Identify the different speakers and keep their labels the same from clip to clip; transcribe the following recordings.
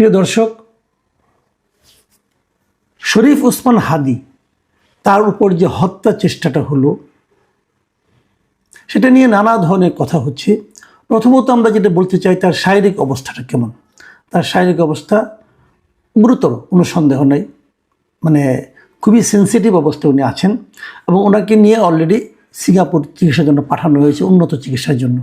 Speaker 1: প্রিয় দর্শক, শরীফ ওসমান হাদি তার উপর যে হত্যা চেষ্টাটা হলো, সেটা নিয়ে নানা ধরনের কথা হচ্ছে। প্রথমত আমরা যেটা বলতে চাই, তার শারীরিক অবস্থাটা কেমন? তার শারীরিক অবস্থা গুরুতর, কোনো সন্দেহ নেই। মানে খুবই সেন্সিটিভ অবস্থায় উনি আছেন এবং ওনাকে নিয়ে অলরেডি সিঙ্গাপুর চিকিৎসার জন্য পাঠানো হয়েছে, উন্নত চিকিৎসার জন্য।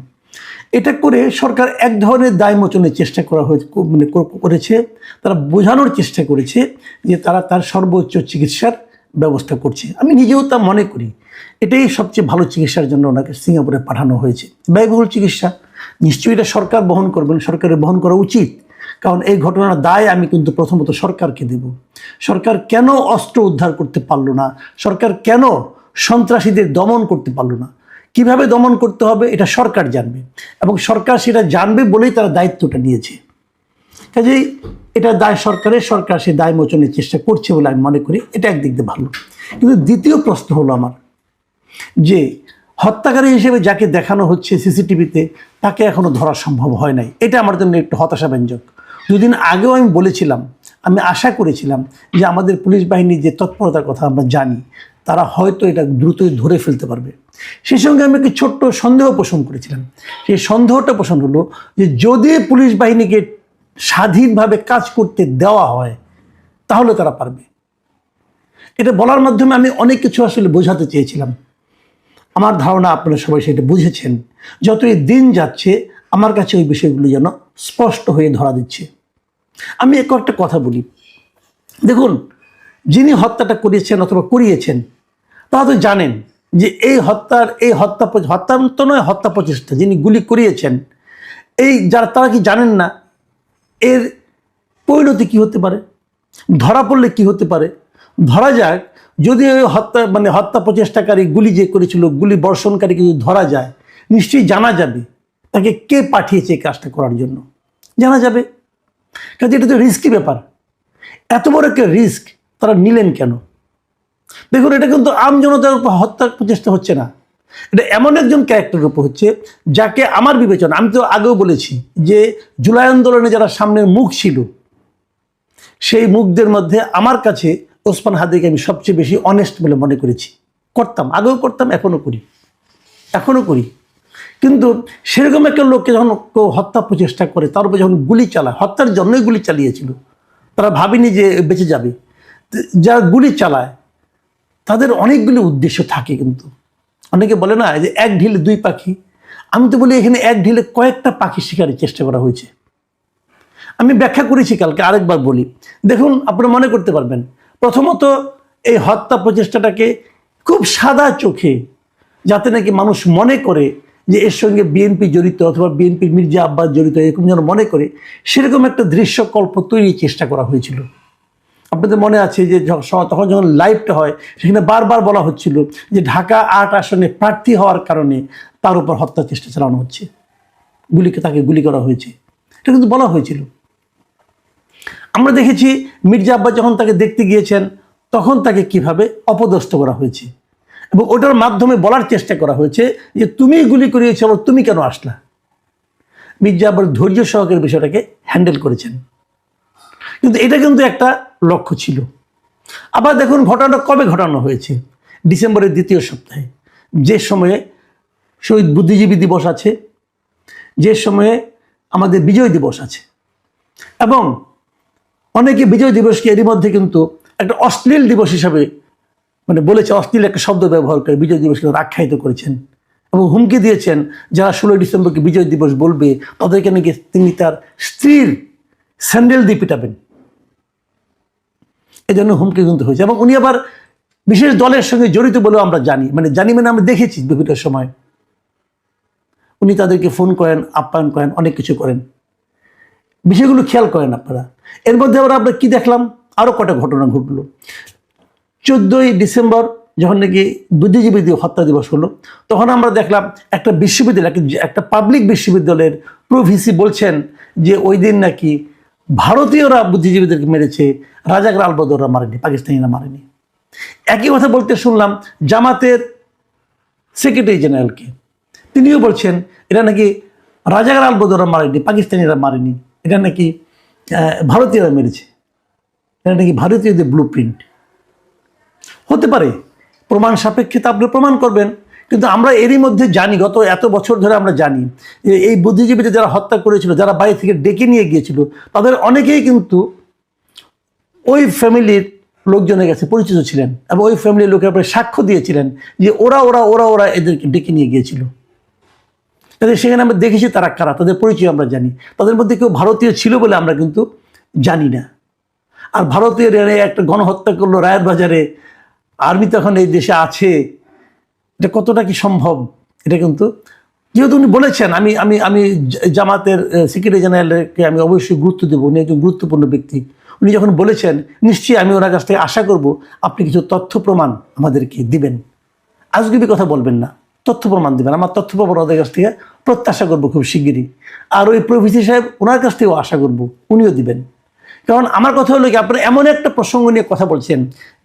Speaker 1: এটা করে সরকার এক ধরনের দায় মোচনের চেষ্টা করা হয়েছে মানে করেছে। তারা বোঝানোর চেষ্টা করেছে যে তারা তার সর্বোচ্চ চিকিৎসার ব্যবস্থা করছে। আমি নিজেও তা মনে করি, এটাই সবচেয়ে ভালো চিকিৎসার জন্য ওনাকে সিঙ্গাপুরে পাঠানো হয়েছে। ব্যয়বহুল চিকিৎসা, নিশ্চয়ই এটা সরকার বহন করবেন সরকারের বহন করা উচিত। কারণ এই ঘটনার দায় আমি কিন্তু প্রথমত সরকারকে দেব। সরকার কেন অস্ত্র উদ্ধার করতে পারল না? সরকার কেন সন্ত্রাসীদের দমন করতে পারল না? কীভাবে দমন করতে হবে, এটা সরকার জানবে। এবং সরকার সেটা জানবে বলেই তারা দায়িত্বটা নিয়েছে। কাজেই এটা দায় সরকারের, সরকার সে দায় মোচনের চেষ্টা করছে বলে আমি মনে করি, এটা একদিক দিয়ে ভালো। কিন্তু দ্বিতীয় প্রশ্ন হলো আমার, যে হত্যাকারী হিসেবে যাকে দেখানো হচ্ছে সিসিটিভিতে, তাকে এখনও ধরা সম্ভব হয় নাই। এটা আমার জন্য একটু হতাশাব্যঞ্জক। দুদিন আগেও আমি বলেছিলাম, আমি আশা করেছিলাম যে আমাদের পুলিশ বাহিনীর যে তৎপরতার কথা আমরা জানি, তারা হয়তো এটা দ্রুতই ধরে ফেলতে পারবে। সেই সঙ্গে আমি একটি ছোট্ট সন্দেহ পোষণ করেছিলাম। সেই সন্দেহটা পোষণ হলো যে যদি পুলিশ বাহিনীকে স্বাধীনভাবে কাজ করতে দেওয়া হয়, তাহলে তারা পারবে। এটা বলার মাধ্যমে আমি অনেক কিছু আসলে বোঝাতে চেয়েছিলাম। আমার ধারণা আপনারা সবাই সেটা বুঝেছেন। যতই দিন যাচ্ছে, আমার কাছে ওই বিষয়গুলো যেন স্পষ্ট হয়ে ধরা দিচ্ছে। আমি এক একটা কথা বলি। দেখুন, যিনি হত্যাটা করিয়েছেন অথবা করিয়েছেন, তারা তো জানেন যে এই হত্যার, এই হত্যা হত্যা তো নয়, হত্যা প্রচেষ্টা যিনি গুলি করিয়েছেন। এই যারা, তারা কি জানেন না এর পরিণতি কি হতে পারে? ধরা পড়লে কি হতে পারে? ধরা যাক, যদি ওই হত্যা মানে হত্যা প্রচেষ্টাকারী গুলি যে করেছিল, গুলি বর্ষণকারীকে যদি ধরা যায়, নিশ্চয়ই জানা যাবে তাকে কে পাঠিয়েছে এই কাজটা করার জন্য। জানা যাবে। কাজে এটা তো রিস্কি ব্যাপার। এত বড় একটা রিস্ক তারা নিলেন কেন? দেখুন, এটা কিন্তু আম জনতার উপর হত্যার প্রচেষ্টা হচ্ছে না। এটা এমন একজন ক্যারেক্টারের উপর হচ্ছে যাকে আমার বিবেচনা, আমি তো আগেও বলেছি যে জুলাই আন্দোলনে যারা সামনের মুখ ছিল, সেই মুখদের মধ্যে আমার কাছে ওসমান হাদিকে আমি সবচেয়ে বেশি অনেস্ট বলে মনে করেছি। করতাম, আগেও করতাম, এখনও করি। এখনও করি। কিন্তু সেরকম একটা লোককে যখন কেউ হত্যা প্রচেষ্টা করে, তার উপর যখন গুলি চালায়, হত্যার জন্যই গুলি চালিয়েছিল, তারা ভাবেনি যে বেঁচে যাবে। যারা গুলি চালায় তাদের অনেকগুলি উদ্দেশ্য থাকে কিন্তু। অনেকে বলে না যে এক ঢিলে দুই পাখি। আমি তো বলি এখানে এক ঢিলে কয়েকটা পাখি শিকারের চেষ্টা করা হয়েছে। আমি ব্যাখ্যা করেছি কালকে, আরেকবার বলি। দেখুন, আপনারা মনে করতে পারবেন, প্রথমত এই হত্যা প্রচেষ্টাটাকে খুব সাদা চোখে যাতে নাকি মানুষ মনে করে যে এর সঙ্গে বিএনপি জড়িত অথবা বিএনপির মির্জা আব্বাস জড়িত, এরকম যেন মনে করে, সেরকম একটা দৃশ্যকল্প তৈরির চেষ্টা করা হয়েছিল। আপনাদের মনে আছে যে তখন যখন লাইভটা হয়, সেখানে বারবার বলা হচ্ছিল যে ঢাকা আট আসনে প্রার্থী হওয়ার কারণে তার উপর হত্যা চেষ্টা চালানো হচ্ছে। গুলিকে তাকে গুলি করা হয়েছে। এটা কিন্তু বলা হয়েছিল। আমরা দেখেছি মির্জা আব্বাস যখন তাকে দেখতে গিয়েছেন, তখন তাকে কীভাবে অপদস্থ করা হয়েছে। এবং ওটার মাধ্যমে বলার চেষ্টা করা হয়েছে যে, তুমি গুলি করিয়েছো তুমি কেন আসলা? মির্জা আব্বাস ধৈর্য সহকারে বিষয়টাকে হ্যান্ডেল করেছেন। কিন্তু এটা কিন্তু একটা লক্ষ্য ছিল। আবার দেখুন ঘটনাটা কবে ঘটানো হয়েছে? ডিসেম্বরের দ্বিতীয় সপ্তাহে। যে সময়ে শহীদ বুদ্ধিজীবী দিবস আছে, যে সময়ে আমাদের বিজয় দিবস আছে। এবং অনেকে বিজয় দিবসকে এরই মধ্যে কিন্তু একটা অশ্লীল দিবস হিসাবে মানে বলেছে, অশ্লীল একটা শব্দ ব্যবহার করে বিজয় দিবসকে আখ্যায়িত করেছেন এবং হুমকি দিয়েছেন, যারা ষোলোই ডিসেম্বরকে বিজয় দিবস বলবে, তাদেরকে নাকি তিনি তার স্ত্রীর স্যান্ডেল দিয়ে পিটাবেন। এই জন্য হুমকি কিন্তু হয়েছে। এবং উনি আবার বিশেষ দলের সঙ্গে জড়িত বলেও আমরা জানি। মানে জানি মানে আমরা দেখেছি বিভিন্ন সময়। উনি তাদেরকে ফোন করেন, আপ্যায়ন করেন, অনেক কিছু করেন। বিষয়গুলো খেয়াল করেন আপনারা। এর মধ্যে আবার আমরা কি দেখলাম? আরও কটা ঘটনা ঘটলো। চোদ্দোই ডিসেম্বর যখন নাকি বুদ্ধিজীবী দিবস, হত্যা দিবস হলো, তখন আমরা দেখলাম একটা বিশ্ববিদ্যালয় একটা পাবলিক বিশ্ববিদ্যালয়ের প্রভিসি বলছেন যে ওই দিন নাকি ভারতীয়রা বুদ্ধিজীবীদেরকে মেরেছে রাজাকার আলবদররা মারেনি, পাকিস্তানিরা মারেনি। একই কথা বলতে শুনলাম, জামাতের সেক্রেটারি জেনারেলকে তিনিও বলছেন এটা নাকি রাজাকার আলবদররা মারেনি, পাকিস্তানিরা মারেনি এটা নাকি ভারতীয়রা মেরেছে। এটা নাকি ভারতীয়দের ব্লু প্রিন্ট হতে পারে, প্রমাণ সাপেক্ষে তা আপনি প্রমাণ করবেন। কিন্তু আমরা এরই মধ্যে জানি, গত এত বছর ধরে আমরা জানি যে এই বুদ্ধিজীবীদের যারা হত্যা করেছিল, যারা বাড়ি থেকে ডেকে নিয়ে গিয়েছিল, তাদের অনেকেই কিন্তু ওই ফ্যামিলির লোকজনের কাছে পরিচিত ছিলেন এবং ওই ফ্যামিলির লোকের উপরে সাক্ষ্য দিয়েছিলেন যে ওরা ওরা ওরা ওরা এদেরকে ডেকে নিয়ে গিয়েছিল। তাদের সেখানে আমরা দেখেছি তারা কারা, তাদের পরিচয় আমরা জানি। তাদের মধ্যে কেউ ভারতীয় ছিল বলে আমরা কিন্তু জানি না। আর ভারতীয় একটা গণহত্যা করল রায়ের বাজারে। আর্মি তখন এই দেশে আছে। এটা কতটা কি সম্ভব? এটা কিন্তু যেহেতু উনি বলেছেন, আমি আমি আমি জামাতের সেক্রেটারি জেনারেলকে আমি অবশ্যই গুরুত্ব দেবো। উনি একজন গুরুত্বপূর্ণ ব্যক্তি। উনি যখন বলেছেন, নিশ্চয়ই আমি ওনার কাছ থেকে আশা করব, আপনি কিছু তথ্য প্রমাণ আমাদেরকে দিবেন। আজগুবি কথা বলবেন না, তথ্য প্রমাণ দিবেন। আমার তথ্য প্রমাণ ওদের কাছ থেকে প্রত্যাশা করব খুব শিগগিরই। আর ওই প্রভৃতি সাহেব ওনার কাছ থেকেও আশা করব, উনিও দিবেন। কারণ আমার কথা হলো কি, আপনারা এমন একটা প্রসঙ্গ নিয়ে কথা বলছেন,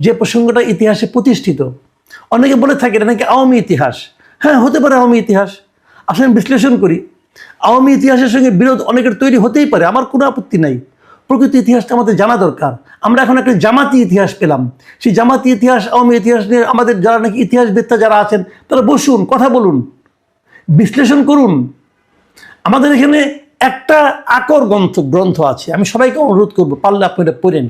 Speaker 1: যে প্রসঙ্গটা ইতিহাসে প্রতিষ্ঠিত। অনেকে বলে থাকে এটা নাকি আওয়ামী ইতিহাস। হ্যাঁ হতে পারে আওয়ামী ইতিহাস। আসলে আমি বিশ্লেষণ করি, আওয়ামী ইতিহাসের সঙ্গে বিরোধ অনেকের তৈরি হতেই পারে, আমার কোনো আপত্তি নাই। প্রকৃত ইতিহাসটা আমাদের জানা দরকার। আমরা এখন একটা জামাতি ইতিহাস পেলাম। সেই জামাতি ইতিহাস, আওয়ামী ইতিহাস নিয়ে আমাদের যারা নাকি ইতিহাসবেত্তা যারা আছেন, তারা বসুন, কথা বলুন, বিশ্লেষণ করুন। আমাদের এখানে একটা আকর গ্রন্থ গ্রন্থ আছে। আমি সবাইকে অনুরোধ করব, পারলে আপনি এটা পড়েন।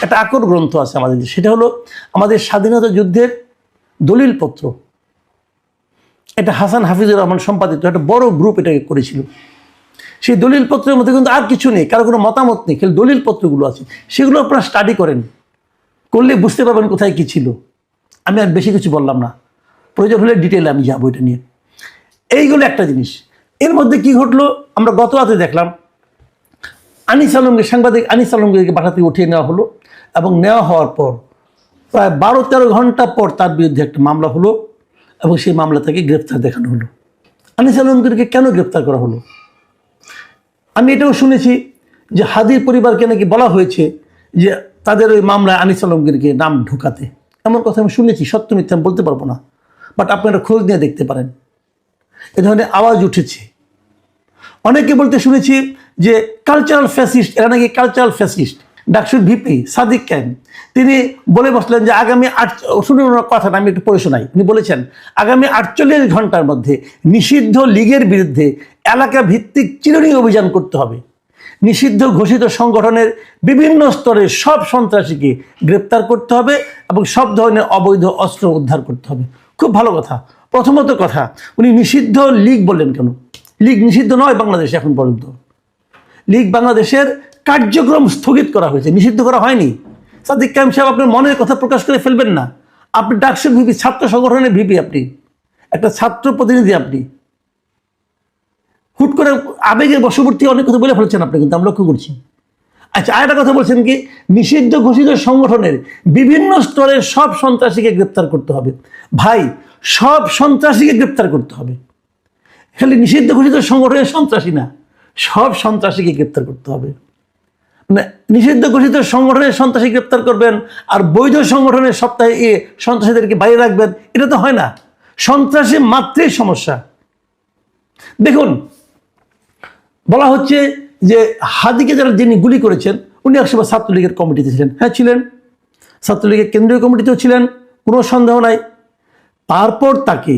Speaker 1: একটা আকর গ্রন্থ আছে আমাদের, সেটা হলো আমাদের স্বাধীনতা যুদ্ধের দলিলপত্র। এটা হাসান হাফিজুর রহমান সম্পাদিত একটা বড় গ্রুপ এটাকে করেছিল। সেই দলিলপত্রের মধ্যে কিন্তু আর কিছু নেই, কারও কোনো মতামত নেই, খালি দলিলপত্রগুলো আছে। সেগুলো আপনারা স্টাডি করেন। করলে বুঝতে পারবেন কোথায় কী ছিল। আমি আর বেশি কিছু বললাম না। প্রয়োজন হলে ডিটেলে আমি যাব এটা নিয়ে। এইগুলো একটা জিনিস। এর মধ্যে কি ঘটলো? আমরা গত রাতে দেখলাম, আনিস আলমকে সাংবাদিক আনিস আলমকে বাসা থেকে উঠিয়ে নেওয়া হলো এবং নেওয়া হওয়ার পর প্রায় বারো তেরো ঘণ্টা পর তার বিরুদ্ধে একটা মামলা হলো এবং সেই মামলা তাকে গ্রেপ্তার দেখানো হলো। আনিস আলমগীরকে কেন গ্রেপ্তার করা হলো? আমি এটাও শুনেছি যে হাদির পরিবারকে নাকি বলা হয়েছে যে তাদের ওই মামলায় আনিস আলমগীরকে নাম ঢোকাতে। এমন কথা আমি শুনেছি, সত্য মিথ্যা আমি বলতে পারব না। বাট আপনারা খোঁজ নিয়ে দেখতে পারেন। এ ধরনের আওয়াজ উঠেছে। অনেকে বলতে শুনেছি যে কালচারাল ফ্যাসিস্ট এরা নাকি কালচারাল ফ্যাসিস্ট ডাকসুর ভিপি সাদিক ক্যান তিনি বলে বসলেন যে আগামী আট ওনার কথাটা, আমি একটু পড়ে শোনাই। তিনি বলেছেন, আগামী আটচল্লিশ ঘণ্টার মধ্যে নিষিদ্ধ লীগের বিরুদ্ধে এলাকা ভিত্তিক চিরুনি অভিযান করতে হবে। নিষিদ্ধ ঘোষিত সংগঠনের বিভিন্ন স্তরে সব সন্ত্রাসীকে গ্রেপ্তার করতে হবে এবং সব ধরনের অবৈধ অস্ত্র উদ্ধার করতে হবে। খুব ভালো কথা। প্রথমত কথা, উনি নিষিদ্ধ লীগ বললেন কেন? লীগ নিষিদ্ধ নয় বাংলাদেশে এখন পর্যন্ত। লীগ বাংলাদেশের কার্যক্রম স্থগিত করা হয়েছে, নিষিদ্ধ করা হয়নি। সাদিক কাইম সাহেব আপনার মনের কথা প্রকাশ করে ফেলবেন না। আপনি ডাকসুর ভিপি, ছাত্র সংগঠনের ভিপি আপনি, একটা ছাত্র প্রতিনিধি আপনি। হুট করে আবেগের বশবর্তী অনেক কথা বলে ফেলছেন আপনি, কিন্তু আমি লক্ষ্য করছি। আচ্ছা আরেকটা কথা বলছেন কি, নিষিদ্ধ ঘোষিত সংগঠনের বিভিন্ন স্তরের সব সন্ত্রাসীকে গ্রেপ্তার করতে হবে। ভাই, সব সন্ত্রাসীকে গ্রেপ্তার করতে হবে। খালি নিষিদ্ধ ঘোষিত সংগঠনের সন্ত্রাসী না, সব সন্ত্রাসীকে গ্রেপ্তার করতে হবে। নিষিদ্ধ ঘোষিত সংগঠনের সন্ত্রাসী গ্রেপ্তার করবেন আর বৈধ সংগঠনের সপ্তাহে এ সন্ত্রাসীদেরকে বাইরে রাখবেন, এটা তো হয় না। সন্ত্রাসী মাত্রই সমস্যা। দেখুন, বলা হচ্ছে যে হাদিকে যারা যিনি গুলি করেছেন, উনি একসময় ছাত্রলীগের কমিটিতে ছিলেন। হ্যাঁ ছিলেন। ছাত্রলীগের কেন্দ্রীয় কমিটিতেও ছিলেন, কোনো সন্দেহ নাই। তারপর তাকে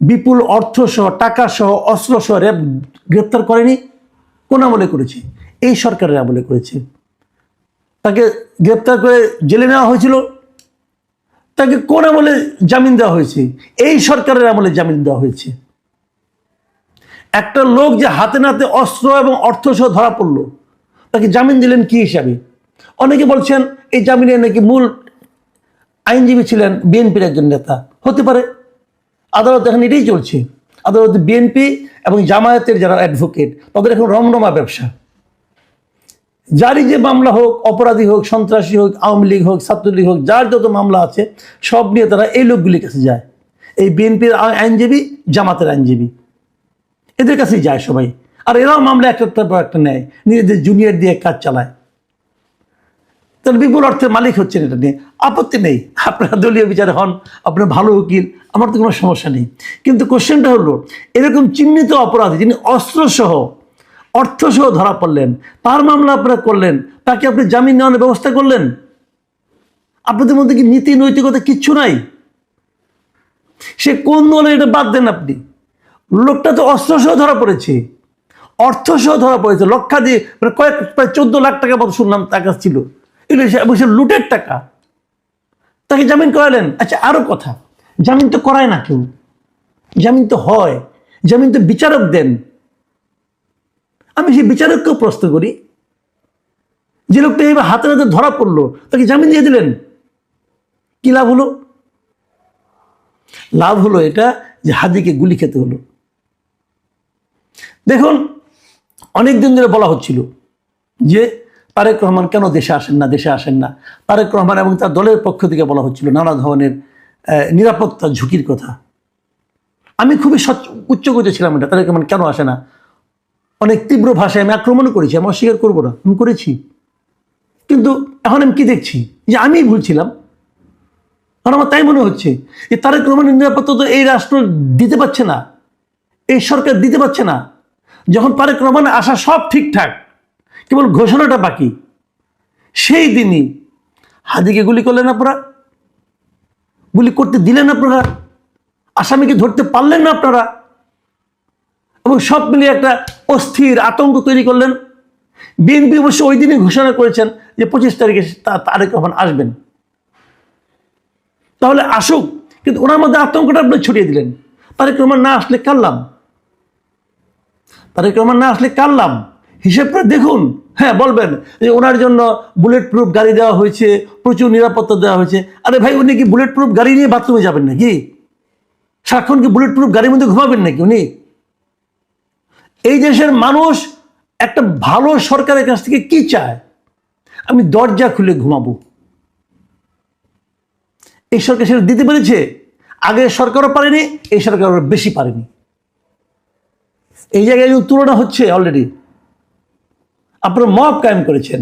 Speaker 1: বিপুল অর্থ সহ টাকা সহ অস্ত্র সহ র্যাব গ্রেপ্তার করেনি, কোন আমলে করেছে? এই সরকারের আমলে করেছে। তাকে গ্রেপ্তার করে জেলে নেওয়া হয়েছিল। তাকে কোন আমলে জামিন দেওয়া হয়েছে? এই সরকারের আমলে জামিন দেওয়া হয়েছে। একটা লোক যে হাতে নাতে অস্ত্র এবং অর্থ সহ ধরা পড়ল, তাকে জামিন দিলেন কি হিসাবে? অনেকে বলছেন, এই জামিনে নাকি মূল আইনজীবী ছিলেন বিএনপির একজন নেতা। হতে পারে। আদালত এখন এটাই চলছে। আদালতে বিএনপি এবং জামায়াতের যারা অ্যাডভোকেট, তাদের এখন রমরমা ব্যবসা। যারই যে মামলা হোক, অপরাধী হোক, সন্ত্রাসী হোক, আওয়ামী লীগ হোক, ছাত্রলীগ হোক, যার যত মামলা আছে, সব নিয়ে তারা এই লোকগুলির কাছে যায়। এই বিএনপির আইনজীবী, জামাতের আইনজীবী। এদের কাছেই যায় সবাই। আর এরাও মামলা একটার পর একটা নেয়। নিজেদের জুনিয়র দিয়ে কাজ চালায়। তাহলে বিপুল অর্থের মালিক হচ্ছেন এটা নিয়ে। আপত্তি নেই। আপনারা দলীয় বিচারে হন, আপনার ভালো উকিল, আমার তো কোনো সমস্যা নেই। কিন্তু কোশ্চেনটা হলো, এরকম চিহ্নিত অপরাধী, যিনি অস্ত্রসহ অর্থসহ ধরা পড়লেন, তার মামলা আপনারা করলেন, তাকে আপনি জামিন নেওয়ার ব্যবস্থা করলেন। আপনাদের মধ্যে কি নীতি নৈতিকতা কিচ্ছু নাই? সে কোন দলে এটা বাদ দেন আপনি? লোকটা তো অস্ত্রসহ ধরা পড়েছে। অর্থসহ ধরা পড়েছে লক্ষা দিয়ে মানে কয়েক, প্রায় চোদ্দ লাখ টাকা মতো শুনলাম তার কাছে ছিল। এগুলো এবং সে লুটের টাকা। তাকে জামিন করালেন। আচ্ছা আরও কথা। জামিন তো করায় না কেউ। জামিন তো হয়। জামিন তো বিচারক দেন। আমি সেই বিচারককেও প্রশ্ন করি, যে লোকটা এবার হাতে হাতে ধরা পড়ল, তাকে জামিন দিয়ে দিলেন। কি লাভ হলো? লাভ হলো এটা যে হাদিকে গুলি খেতে হলো। দেখুন, অনেক দিন ধরে বলা হচ্ছিল যে তারেক রহমান কেন দেশে আসেন না, দেশে আসেন না। তারেক রহমান এবং তার দলের পক্ষ থেকে বলা হচ্ছিল নানা ধরনের নিরাপত্তা ঝুঁকির কথা। আমি খুবই সচ্চ উচ্চগত ছিলাম এটা তারেক রহমান কেন আসে না? অনেক তীব্র ভাষায় আমি আক্রমণও করেছি, আমি অস্বীকার করব না, আমি করেছি। কিন্তু এখন আমি কি দেখছি? যে আমিই ভুলছিলাম কারণ আমার তাই মনে হচ্ছে যে তারেক রহমানের নিরাপত্তা তো এই রাষ্ট্র দিতে পারছে না, এই সরকার দিতে পারছে না। যখন তারেক রহমান আসা সব ঠিকঠাক, কেবল ঘোষণাটা বাকি, সেই দিনই হাদিকে গুলি করলেন আপনারা, গুলি করতে দিলেন আপনারা, আসামিকে ধরতে পারলেন না আপনারা। এবং সব মিলিয়ে একটা অস্থির আতঙ্ক তৈরি করলেন। বিএনপি অবশ্য ওই দিনই ঘোষণা করেছেন যে পঁচিশ তারিখে তারেক রহমান আসবেন। তাহলে আসুক, কিন্তু ওনার মধ্যে আতঙ্কটা আপনি ছড়িয়ে দিলেন। তারেক রহমান না আসলে কারলাম। তারেক রহমান না আসলে কারলাম। হিসেব করে দেখুন হ্যাঁ বলবেন যে ওনার জন্য বুলেট প্রুফ গাড়ি দেওয়া হয়েছে, প্রচুর নিরাপত্তা দেওয়া হয়েছে। আরে ভাই, উনি কি বুলেট প্রুফ গাড়ি নিয়ে বাথরুমে যাবেন নাকি? সারাক্ষণ কি বুলেট প্রুফ গাড়ির মধ্যে ঘুমাবেন নাকি উনি? এই দেশের মানুষ একটা ভালো সরকারের কাছ থেকে কি চায়? আমি দরজা খুলে ঘুমাবো। এই সরকার সেটা দিতে পেরেছে? আগের সরকারও পারেনি, এই সরকার বেশি পারেনি। এই জায়গায় তুলনা হচ্ছে অলরেডি আপনারা মব কায়েম করেছেন।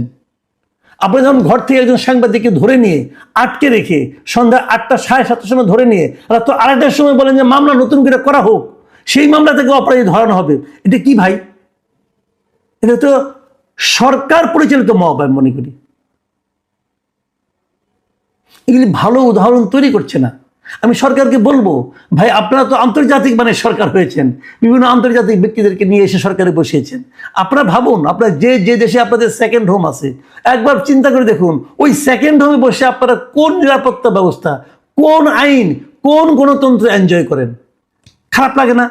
Speaker 1: আপনারা যখন ঘর থেকে একজন সাংবাদিককে ধরে নিয়ে আটকে রেখে সন্ধ্যা আটটা সাড়ে সাতটার সময় ধরে নিয়ে রাত আড়াইটার সময় বলেন যে, মামলা নতুন করে করা হোক। সেই মামলা থেকে অপরাধী ধরানো হবে। এটা কি ভাই? এটা তো সরকার পরিচালিত মব, আমি মনে করি। এগুলি ভালো উদাহরণ তৈরি করছে না। আমি সরকারকে বলব, ভাই, আপনারা তো আন্তর্জাতিক মানের সরকার হয়েছেন। বিভিন্ন আন্তর্জাতিক ব্যক্তিদেরকে নিয়ে এসে সরকারে বসিয়েছেন। আপনারা ভাবুন, আপনার যে যে দেশে আপনাদের সেকেন্ড হোম আছে, একবার চিন্তা করে দেখুন, ওই সেকেন্ড হোমে বসে আপনারা কোন নিরাপত্তা ব্যবস্থা, কোন আইন, কোন গণতন্ত্র এনজয় করেন? খারাপ লাগে না।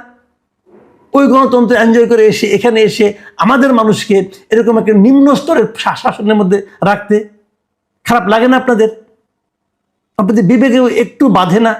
Speaker 1: ওই গণতন্ত্র এনজয় করে এসে, এখানে এসে আমাদের মানুষকে এরকম একটা নিম্ন স্তরের শাসনের মধ্যে রাখতে খারাপ লাগে না আপনাদের? আপনাদের বিবেকেও একটু বাধে না।